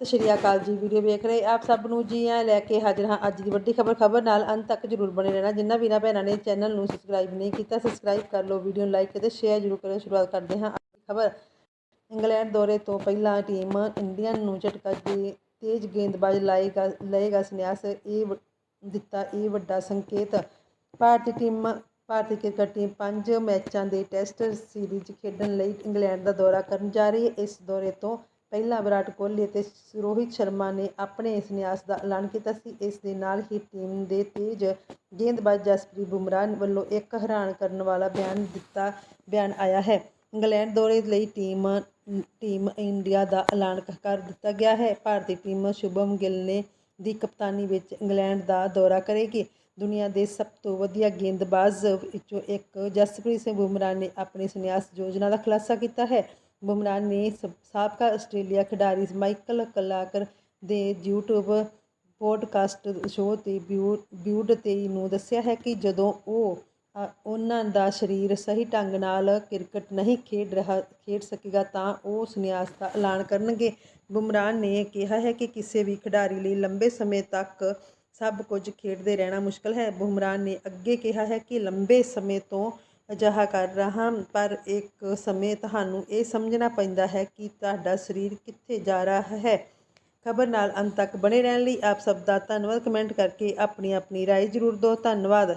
ਸਤਿ ਸ਼੍ਰੀ ਅਕਾਲ ਜੀ, ਵੀਡੀਓ ਵੇਖ ਰਹੇ ਆਪ ਸਭ ਨੂੰ ਜੀ ਆ ਲੈ ਕੇ ਹਾਜ਼ਰ ਹਾਂ ਅੱਜ ਦੀ ਵੱਡੀ ਖਬਰ ਖਬਰ ਨਾਲ ਅੰਤ ਤੱਕ ਜਰੂਰ ਬਣੇ ਰਹਿਣਾ। ਜਿੰਨਾ ਵੀਰਾਂ ਭੈਣਾਂ ਨੇ ਚੈਨਲ ਨੂੰ ਸਬਸਕ੍ਰਾਈਬ ਨਹੀਂ ਕੀਤਾ ਸਬਸਕ੍ਰਾਈਬ ਕਰ ਲਓ, ਵੀਡੀਓ ਨੂੰ ਲਾਈਕ ਅਤੇ ਸ਼ੇਅਰ ਜਰੂਰ ਕਰੋ ਸ਼ੁਰੂਆਤ ਕਰਦੇ ਹਾਂ ਅੱਜ ਦੀ ਖਬਰ। ਇੰਗਲੈਂਡ ਦੌਰੇ ਤੋਂ ਪਹਿਲਾਂ ਟੀਮ ਇੰਡੀਆ ਨੂੰ ਝਟਕਾ ਦੇ ਤੇਜ਼ ਗੇਂਦਬਾਜ਼ ਲਾਏਗਾ ਲਏਗਾ ਸੰਨਿਆਸ। ਇਹ ਵ- ਦਿੱਤਾ ਇਹ ਵੱਡਾ ਸੰਕੇਤ। ਭਾਰਤੀ ਟੀਮ, ਭਾਰਤੀ ਕ੍ਰਿਕਟ ਟੀਮ ਪੰਜ ਮੈਚਾਂ ਦੇ ਟੈਸਟ ਸੀਰੀਜ਼ ਖੇਡਣ ਲਈ ਇੰਗਲੈਂਡ ਦਾ ਦੌਰਾ ਕਰਨ ਜਾ ਰਹੀ ਹੈ। ਇਸ ਦੌਰੇ ਤੋਂ ਪਹਿਲਾਂ ਵਿਰਾਟ ਕੋਹਲੀ ਅਤੇ ਰੋਹਿਤ ਸ਼ਰਮਾ ਨੇ ਆਪਣੇ ਸੰਨਿਆਸ ਦਾ ਐਲਾਨ ਕੀਤਾ ਸੀ। ਇਸ ਦੇ ਨਾਲ ਹੀ ਟੀਮ ਦੇ ਤੇਜ਼ ਗੇਂਦਬਾਜ਼ ਜਸਪ੍ਰੀਤ ਬੁਮਰਾਹ ਵੱਲੋਂ ਇੱਕ ਹੈਰਾਨ ਕਰਨ ਵਾਲਾ ਬਿਆਨ ਦਿੱਤਾ, ਬਿਆਨ ਆਇਆ ਹੈ। ਇੰਗਲੈਂਡ ਦੌਰੇ ਲਈ ਟੀਮ ਟੀਮ ਇੰਡੀਆ ਦਾ ਐਲਾਨ ਕਰ ਦਿੱਤਾ ਗਿਆ ਹੈ। ਭਾਰਤੀ ਟੀਮ ਸ਼ੁਭਮ ਗਿੱਲ ਨੇ ਦੀ ਕਪਤਾਨੀ ਵਿੱਚ ਇੰਗਲੈਂਡ ਦਾ ਦੌਰਾ ਕਰੇਗੀ। ਦੁਨੀਆ ਦੇ ਸਭ ਤੋਂ ਵਧੀਆ ਗੇਂਦਬਾਜ਼ ਵਿੱਚੋਂ ਇੱਕ ਜਸਪ੍ਰੀਤ ਸਿੰਘ ਬੁਮਰਾਹ ਨੇ ਆਪਣੀ ਸੰਨਿਆਸ ਯੋਜਨਾ ਦਾ ਖੁਲਾਸਾ ਕੀਤਾ ਹੈ। ਬੁਮਰਾਹ ਨੇ ਸਾਬਕਾ ਆਸਟ੍ਰੇਲੀਆ ਖਿਡਾਰੀ ਮਾਈਕਲ ਕਲਾਕਰ ਦੇ YouTube ਪੋਡਕਾਸਟ ਸ਼ੋਅ ਤੇ ਬਿਊ, ਬਿਊਡ ਤੇ ਨੂੰ ਦੱਸਿਆ ਹੈ ਕਿ ਜਦੋਂ ਉਹ ਉਹਨਾਂ ਦਾ ਸਰੀਰ ਸਹੀ ਢੰਗ ਨਾਲ ਕ੍ਰਿਕਟ ਨਹੀਂ ਖੇਡ ਰਿਹਾ, ਖੇਡ ਸਕੇਗਾ ਤਾਂ ਉਹ ਸੰਨਿਆਸ ਦਾ ਐਲਾਨ ਕਰਨਗੇ। ਬੁਮਰਾਹ ਨੇ ਕਿਹਾ ਹੈ ਕਿ ਕਿਸੇ ਵੀ ਖਿਡਾਰੀ ਲਈ ਲੰਬੇ ਸਮੇਂ ਤੱਕ ਸਭ ਕੁਝ ਖੇਡਦੇ ਰਹਿਣਾ ਮੁਸ਼ਕਲ ਹੈ। ਬੁਮਰਾਹ ਨੇ ਅੱਗੇ ਕਿਹਾ ਹੈ ਕਿ ਲੰਬੇ ਸਮੇਂ ਤੋਂ ਅਜਿਹਾ ਕਰ ਰਹਾ ਹਾਂ ਪਰ ਇੱਕ ਸਮੇਂ ਤੁਹਾਨੂੰ ਇਹ ਸਮਝਣਾ ਪੈਂਦਾ ਹੈ ਕਿ ਤੁਹਾਡਾ ਸਰੀਰ ਕਿੱਥੇ ਜਾ ਰਿਹਾ ਹੈ ਖਬਰ ਨਾਲ ਅੰਤ ਤੱਕ ਬਣੇ ਰਹਿਣ ਲਈ ਆਪ ਸਭ ਦਾ ਧੰਨਵਾਦ ਕਮੈਂਟ ਕਰਕੇ ਆਪਣੀ ਆਪਣੀ رائے ਜ਼ਰੂਰ ਦਿਓ ਧੰਨਵਾਦ